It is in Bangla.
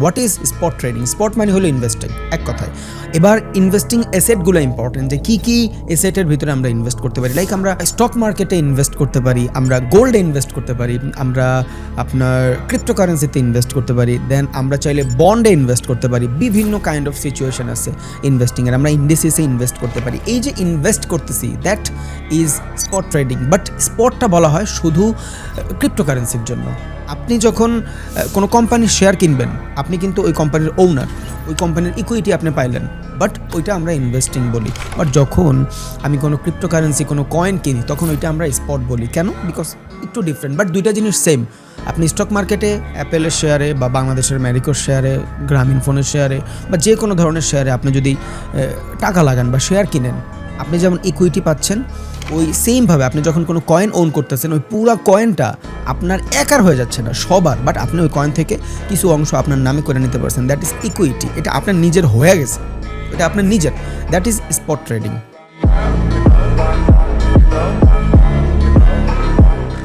What is spot trading spot মানে হলো ইনভেস্টিং এক কথায়। এবার ইনভেস্টিং এসেটগুলো ইম্পর্টেন্ট যে কী কী এসেটের ভিতরে আমরা ইনভেস্ট করতে পারি। লাইক আমরা স্টক মার্কেটে ইনভেস্ট করতে পারি, আমরা গোল্ডে ইনভেস্ট করতে পারি, আমরা আপনার ক্রিপ্টোকারেন্সিতে ইনভেস্ট করতে পারি দেন আমরা চাইলে বন্ডে ইনভেস্ট করতে পারি, বিভিন্ন কাইন্ড অফ সিচুয়েশন আছে ইনভেস্টিংয়ের আমরা ইন্ডিসিসে ইনভেস্ট করতে পারি। এই যে ইনভেস্ট করতেছি that is spot trading but স্পটটা বলা হয় শুধু ক্রিপ্টোকারেন্সির জন্য। আপনি যখন কোনো কোম্পানির শেয়ার কিনবেন, আপনি কিন্তু ওই কোম্পানির ওনার ওই কোম্পানির ইকুইটি আপনি পাইলেন। বাট ওইটা আমরা ইনভেস্টিং বলি। বাট যখন আমি কোনো ক্রিপ্টোকারেন্সি কোনো কয়েন কিনি, তখন ওইটা আমরা স্পট বলি। কেন? বিকজ একটু ডিফারেন্ট বাট দুইটা জিনিস সেম আপনি স্টক মার্কেটে অ্যাপেলের শেয়ারে বা বাংলাদেশের ম্যারিকোর শেয়ারে গ্রামীণ ফোনের শেয়ারে বা যে কোনো ধরনের শেয়ারে আপনি যদি টাকা লাগান বা শেয়ার কিনেন, আপনি যেমন ইকুইটি পাচ্ছেন ওই সেমভাবে আপনি যখন কোনো কয়েন ওন করতেছেন, ওই পুরো কয়েনটা আপনার একার হয়ে যাচ্ছে না, সবার। বাট আপনি ওই কয়েন থেকে কিছু অংশ আপনার নামে করে নিতে পারছেন। দ্যাট ইজ ইকুইটি এটা আপনার নিজের হয়ে গেছে। এটা আপনার নিজের। That is spot trading